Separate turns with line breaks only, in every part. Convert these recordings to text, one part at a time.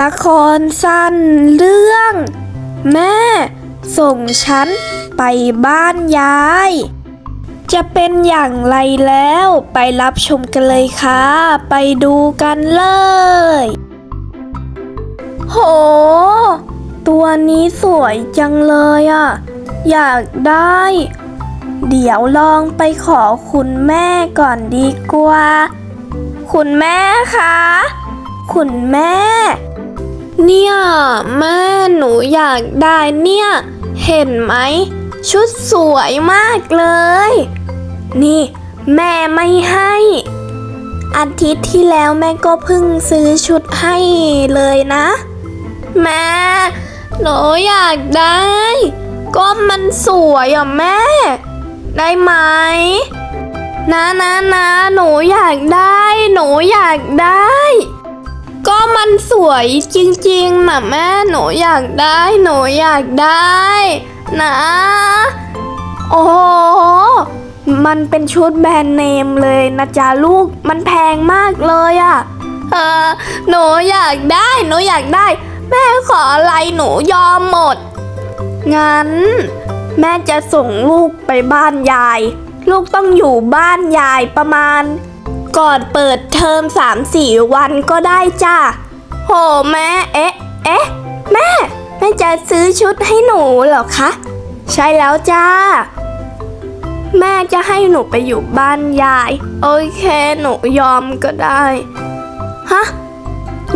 ละครสั้นเรื่อง แม่ ส่งฉันไปบ้านยาย จะเป็นอย่างไรแล้วไปรับชมกันเลยค่ะ ไปดูกันเลย โห ตัวนี้สวยจังเลยอะ อยากได้ เดี๋ยวลองไปขอคุณแม่ก่อนดีกว่า คุณแม่คะ คุณแม่ เนี่ยแม่หนูอยากได้เนี่ย เห็นไหม ชุดสวยมากเลย นี่ แม่ไม่ให้ อาทิตย์ที่แล้วแม่ก็เพิ่งซื้อชุดให้เลยนะ แม่ หนูอยากได้ ก็มันสวยอะแม่ ได้ไหมนะนะนะหนูอยากได้ หนูอยากได้ ก็มันสวยจริงๆนะแม่หนูอยากได้หนูอยากได้ นะ โอ้โหมันเป็นชุดแบรนด์เนมเลยนะจ๊ะลูกมันแพงมากเลยอะ่ะเออหนูอยากได้หนูอยากได้ แม่ขออะไรหนูยอมหมด งั้น แม่จะส่งลูกไปบ้านยาย ลูกต้องอยู่บ้านยายประมาณ ก่อนเปิดเทอมสามสี่วันก็ได้จ้าโหแม่เอ๊ะ เอ๊ะ แม่ แม่จะซื้อชุดให้หนูเหรอคะ ใช่แล้วจ้า แม่จะให้หนูไปอยู่บ้านยาย โอเค หนูยอมก็ได้ ฮะ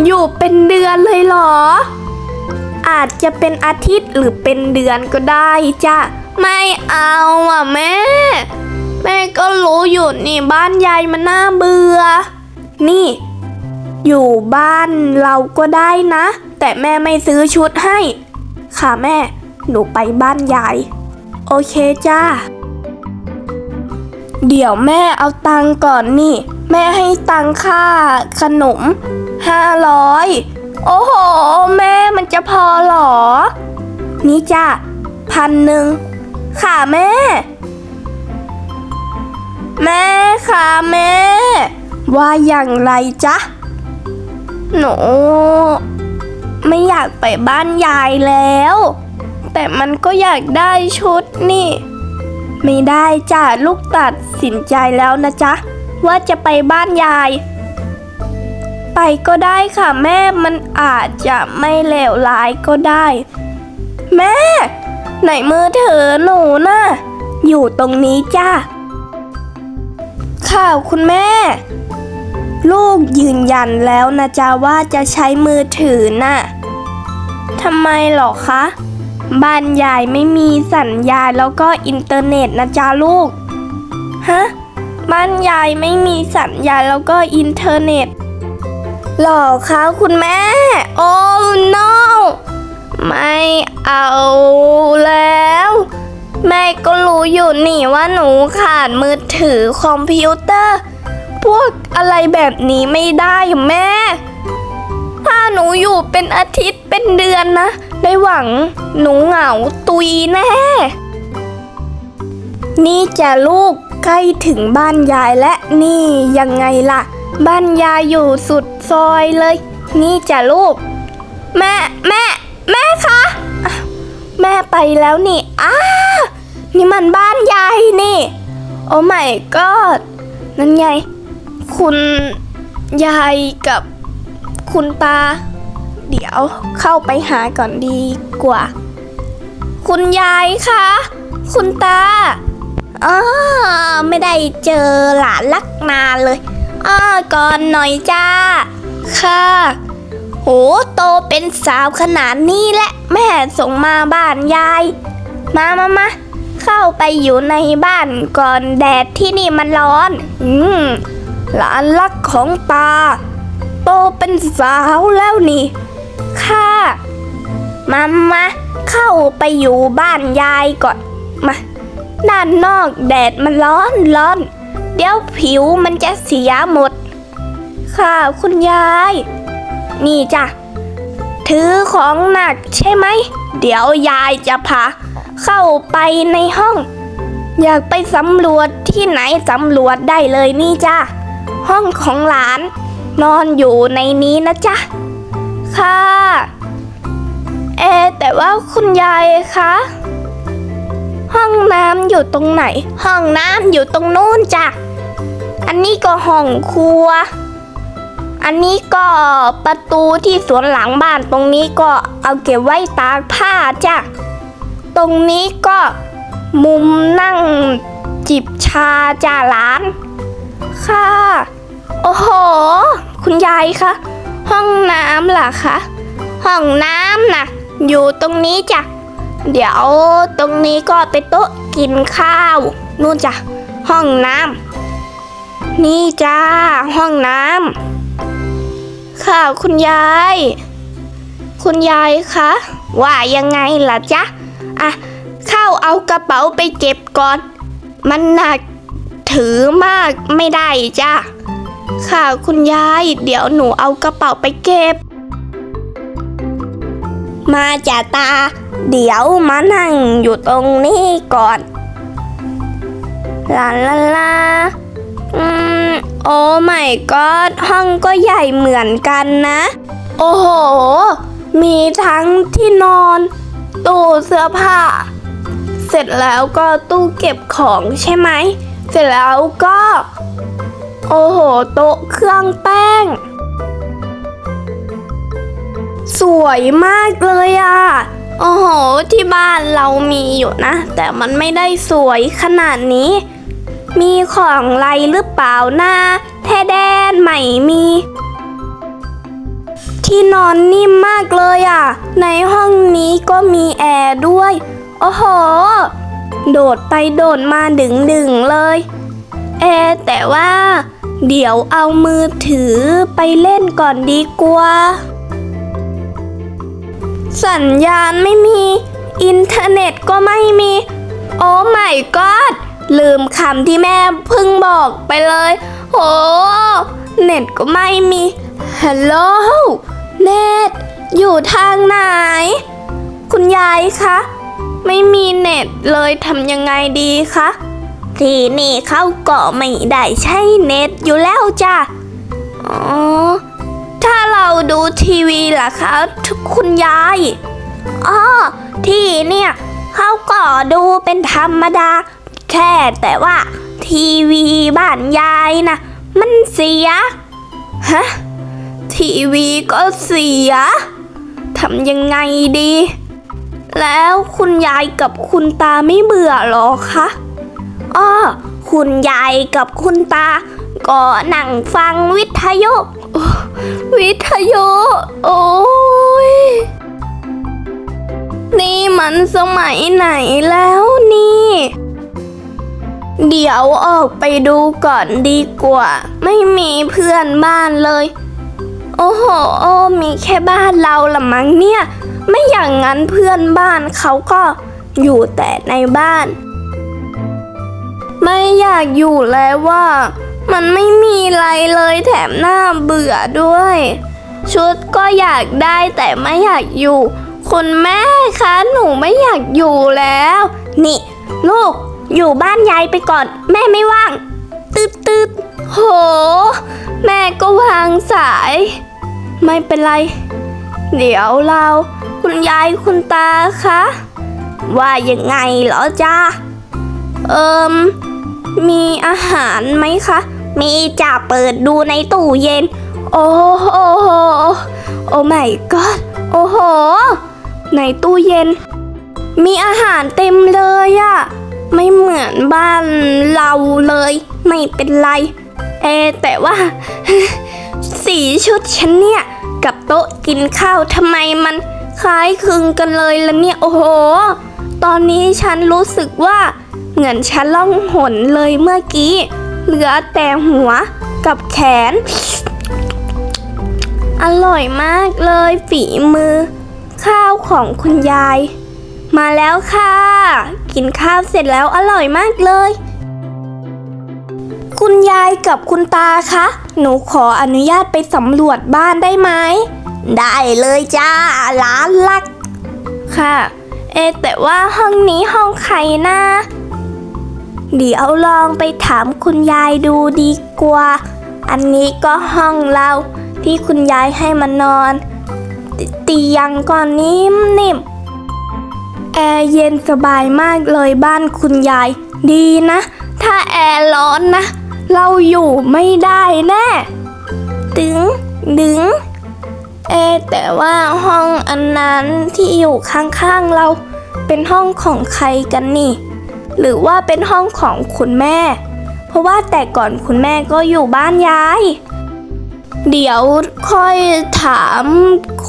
อยู่เป็นเดือนเลยเหรอ อาจจะเป็นอาทิตย์หรือเป็นเดือนก็ได้จ้ะไม่เอาอะแม่ ก็รู้อยู่นี่บ้านยายมันน่าเบื่อ นี่ อยู่บ้านเราก็ได้นะ แต่แม่ไม่ซื้อชุดให้ ค่ะแม่ หนูไปบ้านยาย โอเคจ้า เดี๋ยวแม่เอาตังก่อนนี่ แม่ให้ตังค่าขนมห้าร้อยโอ้โห แม่มันจะพอหรอ นี่จ้าพันหนึ่งค่ะแม่ แม่ค่ะแม่ ว่าอย่างไรจ๊ะ หนู ไม่อยากไปบ้านยายแล้ว แต่มันก็อยากได้ชุดนี่ ไม่ได้จ้ะลูกตัดสินใจแล้วนะจ๊ะ ว่าจะไปบ้านยาย ไปก็ได้ค่ะแม่มันอาจจะไม่เลวร้ายก็ได้ แม่ ไหนมือถือหนูนะ่ะอยู่ตรงนี้จ้า ข่าวคุณแม่ ลูกยืนยันแล้วนะจ๊ะว่าจะใช้มือถือน่ะทำไมหรอคะ บ้านยายไม่มีสัญญาณแล้วก็อินเทอร์เน็ตนะจ๊ะลูก ฮะ บ้านยายไม่มีสัญญาณแล้วก็อินเทอร์เน็ตหรอคะคุณแม่ โอ้ no ไม่เอาแล้ว แม่ก็รู้อยู่นี่ว่าหนูขาดมือถือคอมพิวเตอร์ พวกอะไรแบบนี้ไม่ได้อะแม่ ถ้าหนูอยู่เป็นอาทิตย์เป็นเดือนนะ ได้หวังหนูเหงาตุยแน่ นี่จะลูกใกล้ถึงบ้านยายและนี่ยังไงล่ะ บ้านยายอยู่สุดซอยเลย นี่จะลูก แม่ แม่ แม่คะ แม่ไปแล้วนี่อ้านี่มันบ้านยายนี่ โอ้ไม่ก็นั่นไง คุณยายกับคุณตา เดี๋ยวเข้าไปหาก่อนดีกว่า คุณยายคะ คุณตาอ๋อไม่ได้เจอหลานลักนานเลยอ้อก่อนหน่อยจ้า ค่ะ โห โตเป็นสาวขนาดนี้แหละ แม่ส่งมาบ้านยาย มามามาเข้าไปอยู่ในบ้านก่อนแดดที่นี่มันร้อน อืมหลานรักของตา โตเป็นสาวแล้วนี่ค่ะมามาเข้าไปอยู่บ้านยายก่อน มาด้านนอกแดดมันร้อนร้อน เดี๋ยวผิวมันจะเสียหมด ค่ะคุณยาย นี่จ้ะ ถือของหนักใช่ไหม เดี๋ยวยายจะพาเข้าไปในห้อง อยากไปสำรวจที่ไหนสำรวจได้เลยนี่จ้ะห้องของหลาน นอนอยู่ในนี้นะจ๊ะ ค่ะ เอ แต่ว่าคุณยายคะห้องน้ำอยู่ตรงไหน ห้องน้ำอยู่ตรงนู้นจ้ะ อันนี้ก็ห้องครัว อันนี้ก็ประตูที่สวนหลังบ้านตรงนี้ก็เอาเก็บไว้ตากผ้าจ้ะ ตรงนี้ก็มุมนั่งจิบชาจ้าหลาน ค่ะ โอ้โห คุณยายคะห้องน้ำล่ะคะห้องน้ำนะอยู่ตรงนี้จ้ะ เดี๋ยวตรงนี้ก็เป็นโต๊ะกินข้าว นู่นจ้ะ ห้องน้ำนี่จ้าห้องน้ำ ค่ะคุณยาย คุณยายคะว่ายังไงล่ะจ๊ะอะเข้าเอากระเป๋าไปเก็บก่อน มันหนักถือมากไม่ได้จ้ะค่ะคุณยาย เดี๋ยวหนูเอากระเป๋าไปเก็บ มาจ่าตา เดี๋ยวมานั่งอยู่ตรงนี้ก่อนลาลาลาอืม โอ้ไม่ก็ห้องก็ใหญ่เหมือนกันนะ โอ้โห มีทั้งที่นอน ตู้เสื้อผ้า เสร็จแล้วก็ตู้เก็บของใช่ไหม เสร็จแล้วก็ โอ้โห โต๊ะเครื่องแป้ง สวยมากเลยอะโอ้โห ที่บ้านเรามีอยู่นะ แต่มันไม่ได้สวยขนาดนี้ มีของไรหรือเปล่านะแท้แดนใหม่มี ที่นอนนิ่มมากเลยอะ ในห้องนี้ก็มีแอร์ด้วย โอ้โห โดดไปโดดมาดึงดึงๆเลย แอร์แต่ว่า เดี๋ยวเอามือถือไปเล่นก่อนดีกว่าสัญญาณไม่มี อินเทอร์เน็ตก็ไม่มี โอ้ my god ลืมคำที่แม่เพิ่งบอกไปเลยโอ้เน็ตก็ไม่มี ฮัลโหล เน็ต อยู่ทางไหน คุณยายคะ ไม่มีเน็ตเลยทำยังไงดีคะ ที่นี่เข้าเก็ไม่ได้ใช้เน็ตอยู่แล้วจ้ะ อ๋อ ถ้าเราดูทีวีล่ะคะคุณยาย อ๋อ ที่เนี่ย เข้าก็ดูเป็นธรรมดา แค่แต่ว่า ทีวีบ้านยายนะมันเสีย ฮะ ทีวีก็เสีย ทำยังไงดี แล้วคุณยายกับคุณตาไม่เบื่อหรอคะอ้อคุณยายกับคุณตา ก็นั่งฟังวิทยุวิทยุโอ้ยนี่มันสมัยไหนแล้วนี่ เดี๋ยวออกไปดูก่อนดีกว่า ไม่มีเพื่อนบ้านเลย โอ้โหโอ้มีแค่บ้านเราละมั้งเนี่ย ไม่อย่างนั้นเพื่อนบ้านเขาก็อยู่แต่ในบ้าน ไม่อยากอยู่แล้วว่า มันไม่มีอะไรเลยแถมหน้าเบื่อด้วย ชุดก็อยากได้แต่ไม่อยากอยู่ คุณแม่คะหนูไม่อยากอยู่แล้ว นี่ ลูก อยู่บ้านยายไปก่อน แม่ไม่ว่างตืดตืดโห แม่ก็วางสาย ไม่เป็นไร เดี๋ยวเรา คุณยายคุณตาคะว่ายังไงเหรอจ้าเอิมมีอาหารไหมคะ มีจ้าเปิดดูในตู้เย็น โอ้โหโอ้ไม่ก็โอ้โห ในตู้เย็น มีอาหารเต็มเลยอะ ไม่เหมือนบ้านเราเลย ไม่เป็นไร เอ แต่ว่า สีชุดฉันเนี่ย กับโต๊ะกินข้าวทำไมมันคล้ายคลึงกันเลยล่ะเนี่ย โอ้โห ตอนนี้ฉันรู้สึกว่า เหมือนฉันล่องหนเลยเมื่อกี้ เหลือแต่หัวกับแขน อร่อยมากเลยฝีมือ ข้าวของคุณยาย มาแล้วค่ะ กินข้าวเสร็จแล้วอร่อยมากเลย คุณยายกับคุณตาคะ หนูขออนุญาตไปสำรวจบ้านได้ไหม ได้เลยจ้าหลานลัก ค่ะ เอะแต่ว่าห้องนี้ห้องใครนะ เดี๋ยวลองไปถามคุณยายดูดีกว่า อันนี้ก็ห้องเราที่คุณยายให้มานอน เตียงก็นิ่มนิ่ม แอร์เย็นสบายมากเลยบ้านคุณยาย ดีนะ ถ้าแอร์ร้อนนะ เราอยู่ไม่ได้แน่ ดึง ดึง เอ แต่ว่าห้องอันนั้นที่อยู่ข้างๆเรา เป็นห้องของใครกันนี่ หรือว่าเป็นห้องของคุณแม่ เพราะว่าแต่ก่อนคุณแม่ก็อยู่บ้านยาย เดี๋ยวค่อยถาม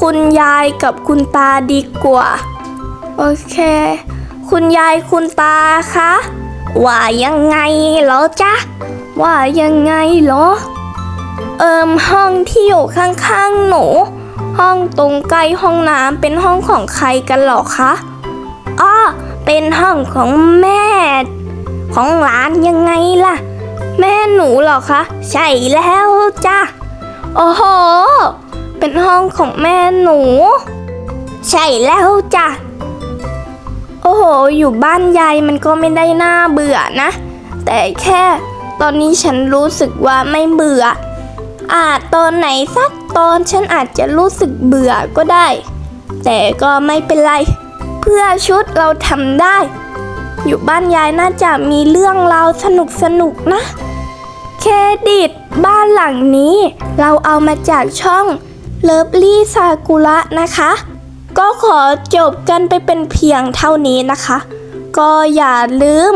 คุณยายกับคุณตาดีกว่า โอเค คุณยายคุณตาคะว่ายังไงเหรอจ๊ะว่ายังไงเหรอ เอิมห้องที่อยู่ข้างๆหนู ห้องตรงใกล้ห้องน้ำเป็นห้องของใครกันหรอคะอ้อเป็นห้องของแม่ ของหลานยังไงล่ะ แม่หนูเหรอคะ ใช่แล้วจ้ะโอ้โห เป็นห้องของแม่หนู ใช่แล้วจ้ะ โอ้โห อยู่บ้านยายมันก็ไม่ได้น่าเบื่อนะ แต่แค่ตอนนี้ฉันรู้สึกว่าไม่เบื่อ อาจตอนไหนสักตอนฉันอาจจะรู้สึกเบื่อก็ได้ แต่ก็ไม่เป็นไร เพื่อชุดเราทำได้ อยู่บ้านยายน่าจะมีเรื่องราวสนุกสนุกนะ เครดิตบ้านหลังนี้ เราเอามาจากช่องเลิฟลี่ซากุระนะคะ ก็ขอจบกันไปเป็นเพียงเท่านี้นะคะ ก็อย่าลืม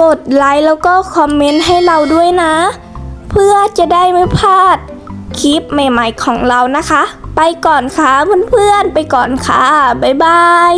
กดไลค์แล้วก็คอมเมนต์ให้เราด้วยนะ เพื่อจะได้ไม่พลาดคลิปใหม่ๆของเรานะคะ ไปก่อนค่ะเพื่อนๆ ไปก่อนค่ะ บ๊ายบาย